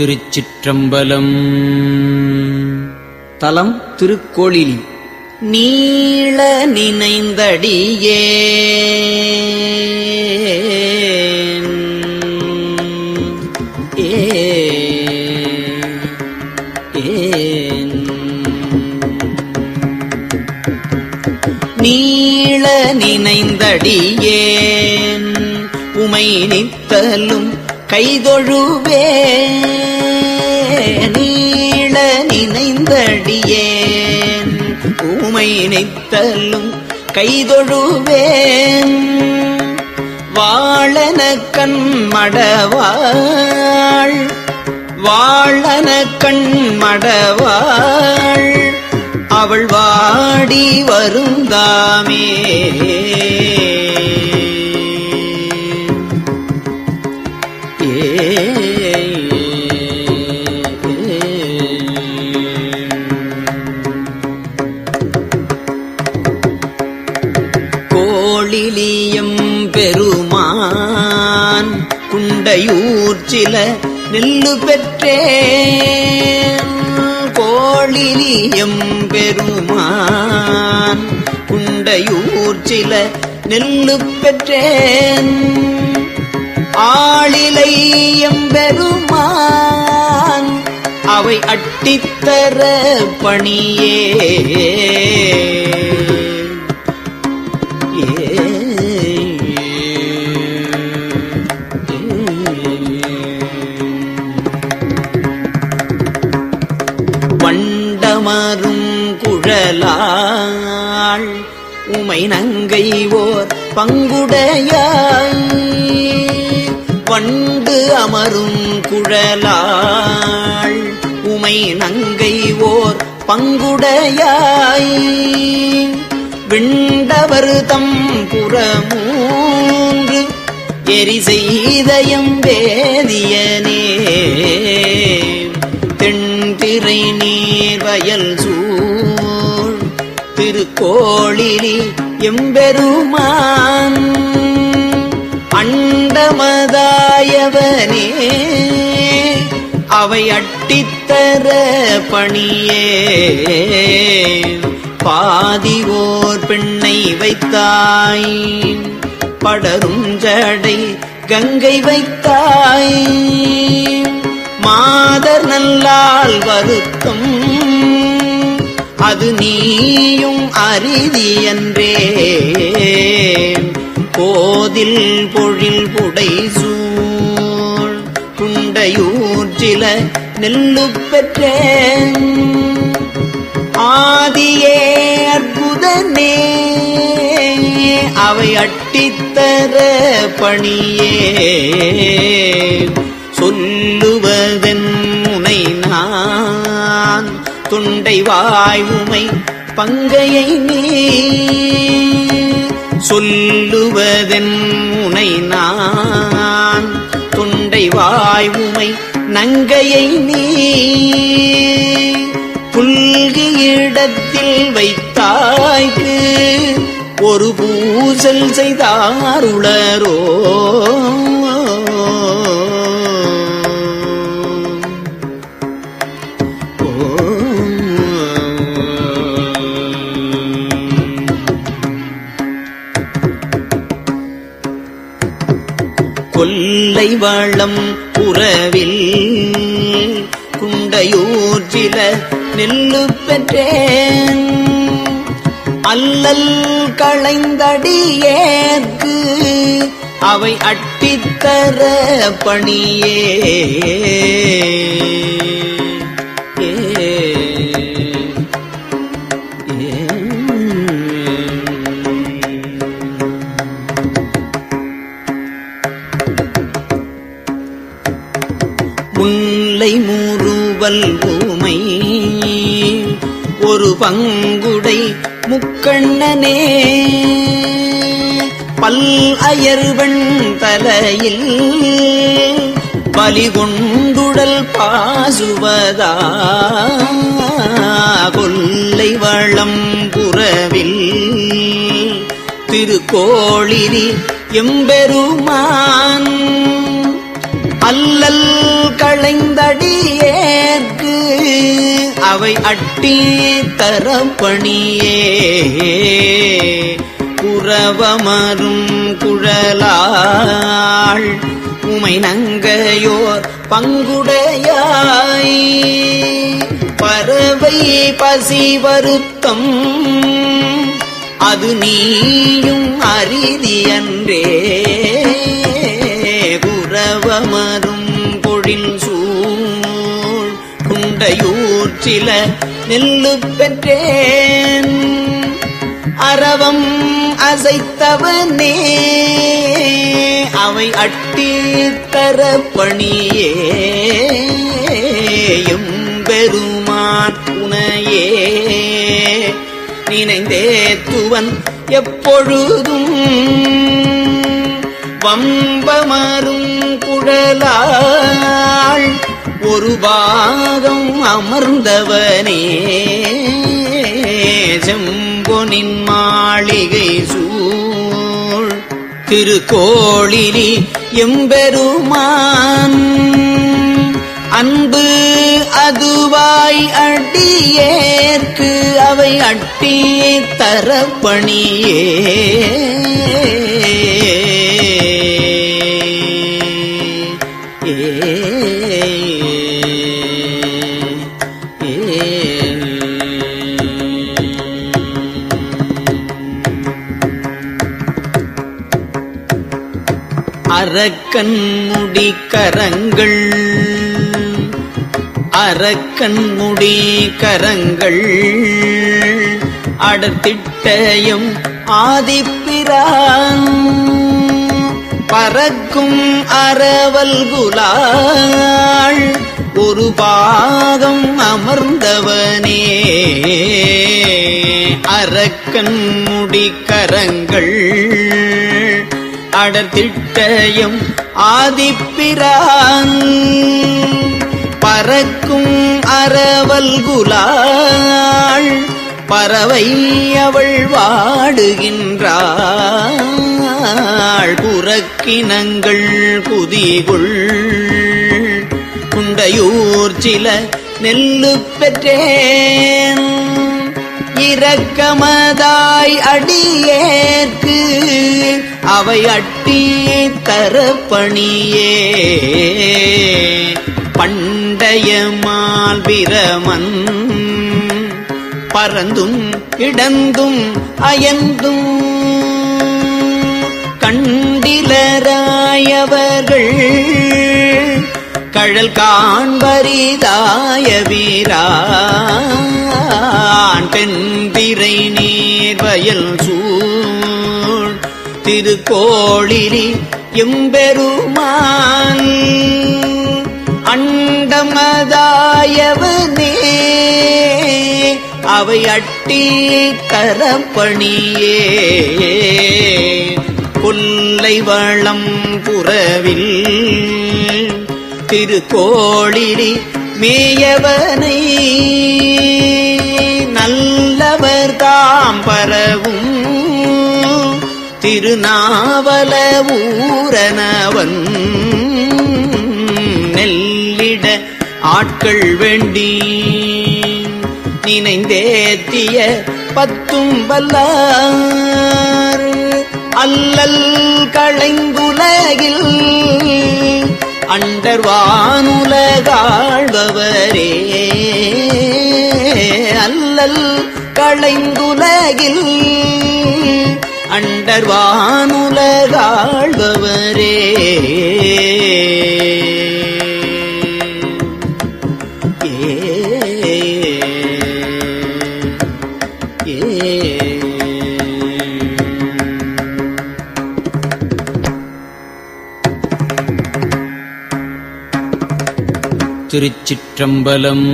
திருச்சிற்றம்பலம். தலம் திருக்கோளிலி. நீள நினைந்தடியே. நீள நினைந்தடியேன். உமை நித்தலும் கைதொழுவேன். நீள நினைந்தடியேன். உமை நினைத்தலும் கைதொழுவேன். வாழன கண் மடவாள். வாழன கண் மடவாள். அவள் வாடி வருந்தாமே. கோளிலியம் பெருமான் குண்டையூர் சில நெல்லு பெற்றேன். கோளிலியம் பெருமான் குண்டையூர் சில நெல்லு பெற்றேன். ஆளிலை எம்பெருமான் அவை அட்டித்தர பணியே. உமை நங்கை ஓர் பங்குடையாய். வண்டு அமரும் குழலாள் உமை நங்கை ஓர் பங்குடையாய். விண்டவர் தம் புறமூன்று எரி செய்தயம் வேதியனே. தென்திரை நீர் வயல் சூ திருக்கோளிலி எம்பெருமான் அண்டமதாயவனே அவை அட்டித்தர பணியே. பாதி ஓர் பெண்ணை வைத்தாய் படரும் ஜடை கங்கை வைத்தாய். மாதர் நல்லால் வருத்தம் அது நீயும் அரிதியன்றே போதில் பொழில் புடை சூழ் குண்டையூற்றில நெல்லு பெற்றேன். ஆதியே அற்புதனே அவை அட்டித்தர பணியே. சொல்லுவதன் முனை நான் துண்டை வாய் பங்கையை நீ சொல்லுவதென் முனை நான். துண்டை வாய் நங்கையை நீ புல்கி இடத்தில் வைத்தாய்க்கு ஒரு பூசல் செய்தாருளரோ கொல்லை வளம் புறவில் குண்டையூற்றில நெல்லு பெற்றேன். அல்லல் களைந்தடியேற்கு அவை அட்டித்தர பணியே. புல்லை மூறுவல் ஊமை ஒரு பங்குடை முக்கண்ணனே. பல் அயர்வன் தலையில் பலிகொண்டுடல் பாசுவதா? கொல்லை வளம் புறவில் திருக்கோளிரி எம்பெருமான். அல்லல் களைந்தடியேற்கு அவை அட்டி தரப்பணியே புறவமரும் குழலாள் உமை நங்கையோர் பங்குடையாய். பறவை பசி வருத்தம் அது நீயும் அரிதியன்றே குண்டையூர் நெல்லு பெற்றேன். அரவம் அசைத்தவனே அவை அட்டி தர பணியேயும் எம்பெருமான் உனையே நினைந்தேத்துவன் எப்பொழுதும் வம்பமரும் குழலாள் ஒரு பாகம் அமர்ந்தவனே. செம்பொனின் மாளிகை சூழ் திருக்கோளிலி எம்பெருமான். அன்பு அதுவாய் அடியேற்கு அவை அட்டியே தரப்பணியே. அரக்கன் முடி கரங்கள். அரக்கன் முடி கரங்கள். அடர்த்திட்டயம் ஆதிப்பிரான். பறக்கும் அறவல் குலாள். ஒரு பாகம் அமர்ந்தவனே. அரக்கன் முடி கரங்கள். அடத்திட்டயம் ஆதிப்பிரான். பறக்கும் அறவல் குலாள் பறவை அவள் வாடுகின்றாள். புறக்கினங்கள் புதிகுள் குண்டையூர் சில நெல்லு பெற்றேன். இரக்கமதாய் அடியேற்கு அவை அட்டி தரப்பணியே பண்டைய மால்பிரமன் பறந்தும் இடந்தும் அயந்தும். கண்டிலராயவர்கள் கழல் காண்பரிதாய வீரா. தென்திரை நீர்வயல் சூழ். திருக்கோளிலி எம்பெருமான். அண்டமதாயவனே அவை அட்டி கரப்பணியே. கொல்லை வளம் புறவில் திருக்கோளிலி மேயவனை. நல்லவர் தாம் பரவும். திருநாவல ஊரனவன். நெல்லிட ஆட்கள் வேண்டி நினைந்தேத்திய பத்தும் வல்லார் அல்லல் களைந்துலகில் அண்டர்வானுலகாழ்வ அல்லல் களைந்துலகில் அண்டர்வானுலகாழ்பவரே திருச்சிற்றம்பலம்